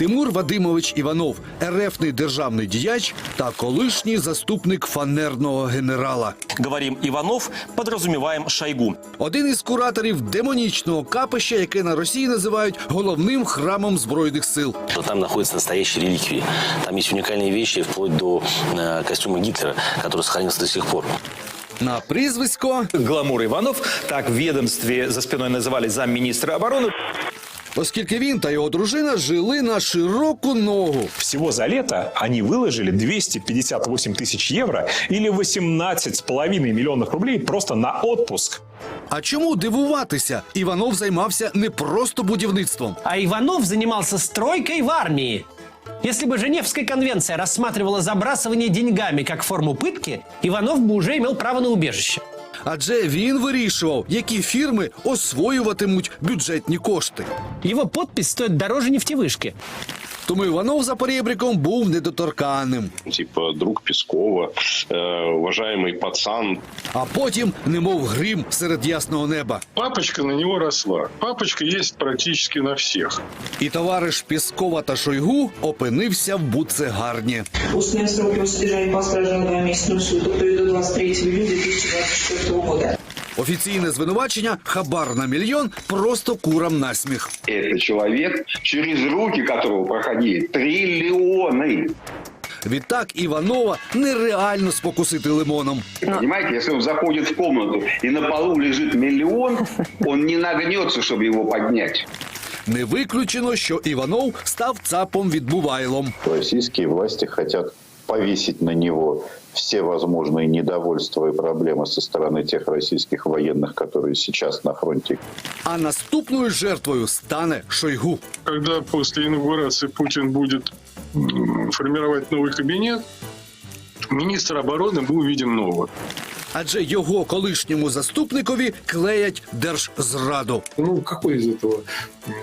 Тимур Вадимович Іванов, РФний державний діяч та колишній заступник фанерного генерала. Говорим Иванов, подразумеваем Шойгу. Один із кураторів демонічного капища, яке на Росії називають головним храмом збройних сил. что там находятся настоящие реликвии. Там есть уникальные вещи, вплоть до э, костюма Гитлера, который сохранился до сих пор. На прізвисько, Гламур Иванов, так в ведомстве за спиной называли замминистра обороны. оскільки він та його дружина жили на широку ногу. Всего за лето они выложили 258 тысяч евро или 18,5 миллионов рублей просто на отпуск. А чому дивуватися? Іванов займався не просто будівництвом. А Иванов занимался стройкой в армии. Если бы Женевская конвенция рассматривала забрасывание деньгами как форму пытки, Иванов бы уже имел право на убежище. Адже він вирішував, які фірми освоюватимуть бюджетні кошти. Его подпись стоит дороже нефтевышки. Тому Іванов за поребриком був недоторканним. типа друг Пескова, э, уважаемый пацан. А потім, немов грім серед ясного неба. Папочка на него росла. Папочка есть практически на всех. І товариш Піскова та Шойгу опинився в буцегарні. Установим срок его содержания на два месяца, ну, суд, то есть до 23 июля 2024 года. Офіційне звинувачення хабар на мільйон просто курам насміх. Это человек, через руки которого проходили триллионы. Відтак Іванова нереально спокусити лимоном. Понимаете, если он заходит в комнату и на полу лежит миллион, он не нагнется, чтобы его поднять. Не виключено, що Іванов став цапом відбувайлом. Российские власти хотят повесить на него все возможные недовольства и проблемы со стороны тех российских военных, которые сейчас на фронте. А наступною жертвою стане Шойгу. Когда после инаугурации Путин будет формировать новый кабинет, министр обороны мы увидим нового. Адже його колишньому заступникові клеять держзраду. Ну, какой из этого м,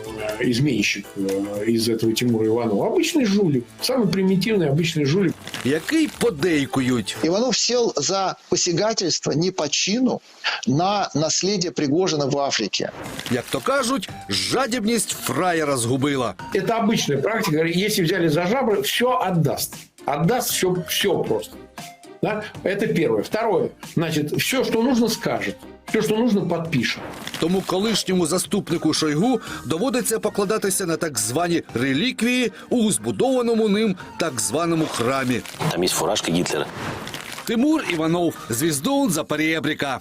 изменщик, э, из этого Тимура Иванова? Обычный жулик. Самый примитивный обычный жулик. який подейкують. Иванов сел за посягательство не по чину на наследие Пригожина в Африке. Як то кажуть, жадібність фраєра згубила. Это обычная практика. Говорит, Если взяли за жабры, все отдаст. Отдаст все, все просто. Да? Это первое. Второе. Значит, все, что нужно, скажет. Все, що нужно, підпише. Тому колишньому заступнику Шойгу доводиться покладатися на так звані реліквії у збудованому ним так званому храмі. Там є фуражки Гітлера. Тимур Іванов, звіздун за перебріка.